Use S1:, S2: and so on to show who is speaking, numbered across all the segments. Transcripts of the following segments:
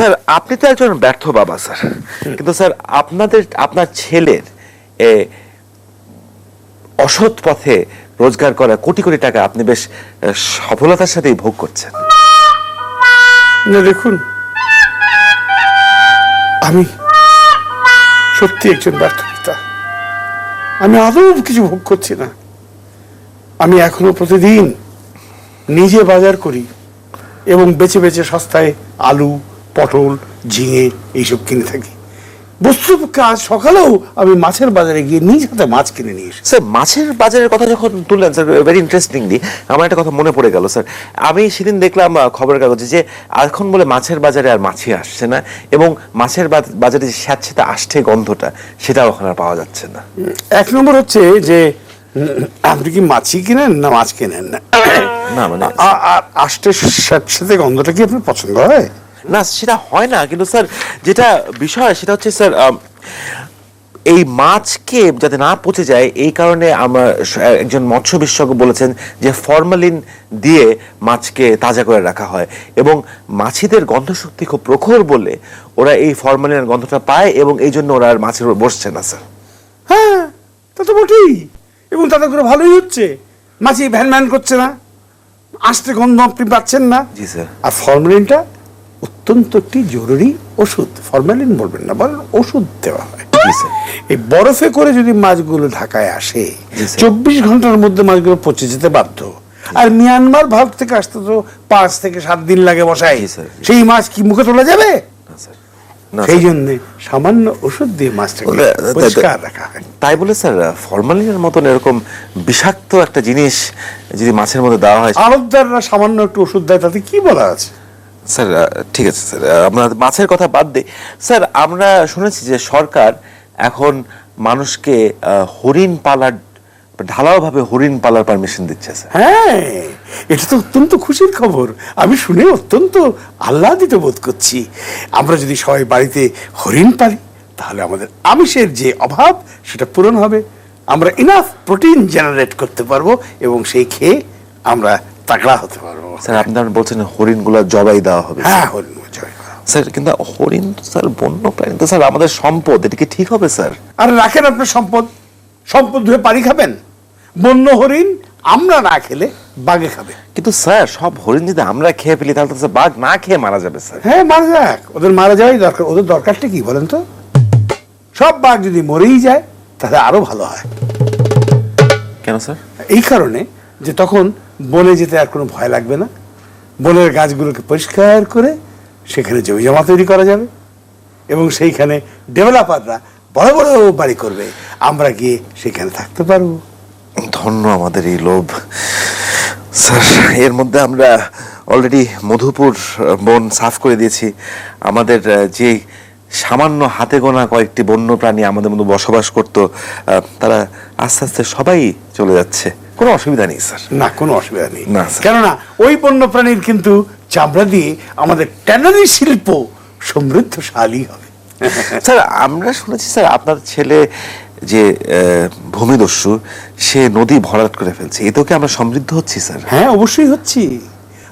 S1: Sir, আপনি তো একজন ব্যর্থ বাবা, স্যার। কিন্তু স্যার, আপনাদের, আপনার ছেলের অসৎ পথে রোজগার করা কোটি কোটি টাকা আপনি বেশ সফলতার সাথেই ভোগ করছেন।
S2: না, দেখুন, আমি সত্যি একজন ব্যর্থ পিতা। আমি আদৌ কিছু ভোগ করছি না। আমি এখনও প্রতিদিন নিজে বাজার করি এবং বেছে বেছে সস্তায় আলু পটল ঝিঙে এইসব কিনে থাকি। বস্তু কাজ সকালেও আমি মাছের বাজারে গিয়ে নিজ হাতে মাছ কিনে নিয়ে এসেছি।
S1: স্যার মাছের বাজারের কথা যখন তুললেন স্যার ভেরি ইন্টারেস্টিংলি আমার একটা কথা মনে পড়ে গেল স্যার। আমি সেদিন দেখলাম খবরের কাগজে যে এখন বলে মাছের বাজারে আর মাছই আসছে না এবং মাছের বাজারে যে স্যাঁতস্যাঁতে আসছে গন্ধটা সেটাও এখন আর পাওয়া যাচ্ছে না।
S2: এক নম্বর হচ্ছে যে আপনি কি মাছই কিনেন না মাছ কিনেন না?
S1: না মানে
S2: আর আষ্টে সাথে গন্ধটা কি আপনার পছন্দ হয়?
S1: না সেটা হয় না কিন্তু স্যার যেটা বিষয় সেটা হচ্ছে স্যার এই মাছকে যাতে না পচে যায় এই কারণে আমার একজন মৎস্য বিশেষজ্ঞ বলেছেন যে ফরমালিন দিয়ে মাছকে তাজা করে রাখা হয় এবং মাছিদের গন্ধশক্তি খুব প্রখর বলে ওরা এই ফরমালিনের গন্ধটা পায় এবং এই জন্য ওরা আর মাছের উপর বসছে না স্যার।
S2: হ্যাঁ তা তো বটেই। এবং তাতে করে ভালোই হচ্ছে। মাছি ভ্যান ভ্যান করছে না আসতে গন্ধ আপনি পাচ্ছেন না।
S1: জি স্যার।
S2: আর ফরমালিনটা অত্যন্ত একটি জরুরি ওষুধ ফরমালিন বলবেন না বলেন ওষুধ দেওয়া হয়। এই বরফে করে যদি মাছগুলো ঢাকায় আসে চব্বিশ ঘণ্টার মধ্যে মাছগুলো পচে যেতে বাধ্য। আর মিয়ানমার ভারত থেকে আসতে তো পাঁচ থেকে সাত দিন লাগে বসাই
S1: স্যার,
S2: সেই মাছ কি মুখে তোলা যাবে? সেই। জন্য সামান্য ওষুধ দিয়ে মাছটাকে পরিষ্কার রাখা হয়।
S1: তাই বলে স্যার ফরমালিনের মতন এরকম বিষাক্ত একটা জিনিস যদি মাছের মধ্যে দেওয়া হয়
S2: আড়তদাররা সামান্য একটু ওষুধ দেয় তাতে কি বলা আছে?
S1: স্যার ঠিক আছে, স্যার আমরা মাছের কথা বাদ দিই। স্যার, আমরা শুনেছি যে সরকার এখন মানুষকে হরিণ পালার, ঢালাওভাবে হরিণ পালার পারমিশন দিচ্ছে, স্যার।
S2: হ্যাঁ এটা তো অত্যন্ত খুশির খবর। আমি শুনে অত্যন্ত আহ্লাদিত বোধ করছি। আমরা যদি সবাই বাড়িতে হরিণ পালি, তাহলে আমাদের আমিষের যে অভাব, সেটা পূরণ হবে। আমরা ইনাফ প্রোটিন জেনারেট করতে পারব এবং সেই খেয়ে আমরা তাগড়া হতে পারব।
S1: স্যার আপনার বলছেন হরিণগুলো জবাই দেওয়া হবে।
S2: হ্যাঁ হরিণ করা।
S1: স্যার কিন্তু হরিণ স্যার বন্য প্রাণী। তো স্যার আমাদের সম্পদ এটা কি ঠিক হবে স্যার?
S2: আর রাখেন আপনার সম্পদ। সম্পদ ধুয়ে পানি খাবেন? বন্য হরিণ আমরা না খেলে বাগে খাবে।
S1: কিন্তু স্যার সব হরিণ যদি আমরা খেয়ে ফেলি তাহলে তো বাঘ না খেয়ে মারা যাবে স্যার।
S2: হ্যাঁ মারা যাক। ওদের মারা যাওয়াই দরকার। ওদের দরকারটা কি বলেন তো? সব বাঘ যদি মরেই যায় তাহলে আরও ভালো হয়।
S1: কেন স্যার?
S2: এই কারণে যে তখন বনে যেতে আর কোনো ভয় লাগবে না। বনের গাছগুলোকে পরিষ্কার করে সেখানে জমি জমা তৈরি করা যাবে এবং সেইখানে ডেভেলপাররা বড় বড় বাড়ি করবে। আমরা গিয়ে সেখানে থাকতে পারব।
S1: ধন্য আমাদের এই লোভ। স্যার, এর মধ্যে আমরা অলরেডি মধুপুর বন সাফ করে দিয়েছি। আমাদের যে সামান্য হাতে গোনা কয়েকটি বন্য প্রাণী আমাদের মধ্যে বসবাস করত তারা আস্তে আস্তে সবাই চলে যাচ্ছে। কোনো অসুবিধা নেই স্যার।
S2: না কোনো অসুবিধা নেই।
S1: না,
S2: কেননা ওই বন্য প্রাণীর কিন্তু চামড়া দিয়ে আমাদের ট্যানারি শিল্প সমৃদ্ধশালী হবে।
S1: স্যার আমরা শুনেছি স্যার আপনার ছেলে যে ভূমিদস্যু সে নদী ভরাট করে ফেলছে। এতেও কি আমরা সমৃদ্ধ হচ্ছি স্যার?
S2: হ্যাঁ অবশ্যই হচ্ছি।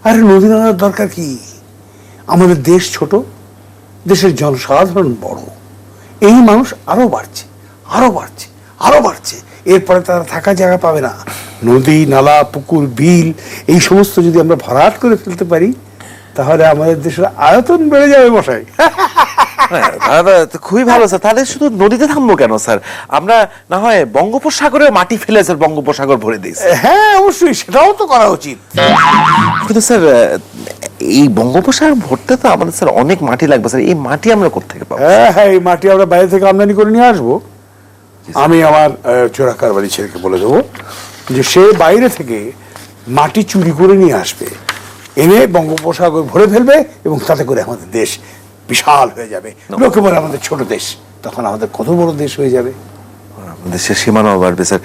S2: আরে নদী নালার দরকার কি? আমাদের দেশ ছোট দেশের জনসাধারণ বড়। এই মানুষ আরও বাড়ছে আরও বাড়ছে আরও বাড়ছে। এরপরে তারা থাকার জায়গা পাবে না। নদী নালা পুকুর বিল এই সমস্ত যদি আমরা ভরাট করে ফেলতে পারি তাহলে আমাদের দেশের আয়তন বেড়ে যাবে মশাই।
S1: হ্যাঁ, তাহলে তো খুবই ভালো স্যার। তাহলে শুধু নদীতে থামবো কেন স্যার? আমরা না হয় বঙ্গোপসাগরে মাটি ফেলে স্যার বঙ্গোপসাগর ভরে দিই
S2: হ্যাঁ অবশ্যই সেটাও তো করা উচিত।
S1: কিন্তু স্যার এই বঙ্গোপসাগর ভরতে তো আমাদের স্যার অনেক মাটি লাগবে স্যার। এই মাটি আমরা কোথেকে পাবো?
S2: হ্যাঁ হ্যাঁ এই মাটি আমরা বাইরে থেকে আমদানি করে নিয়ে আসব। আমি আমার চোরাকার বাড়ি ছেলেকে বলে দেবো। যে সে বাইরে থেকে মাটি চুরি করে নিয়ে আসবে এনে বঙ্গোপসাগর ভরে ফেলবে এবং তাতে করে আমাদের দেশ বিশাল হয়ে যাবে। লোকে বলে আমাদের ছোট দেশ তখন আমাদের কত বড় দেশ হয়ে যাবে।
S1: আমাদের দেশের সীমানাও বাড়বে স্যার।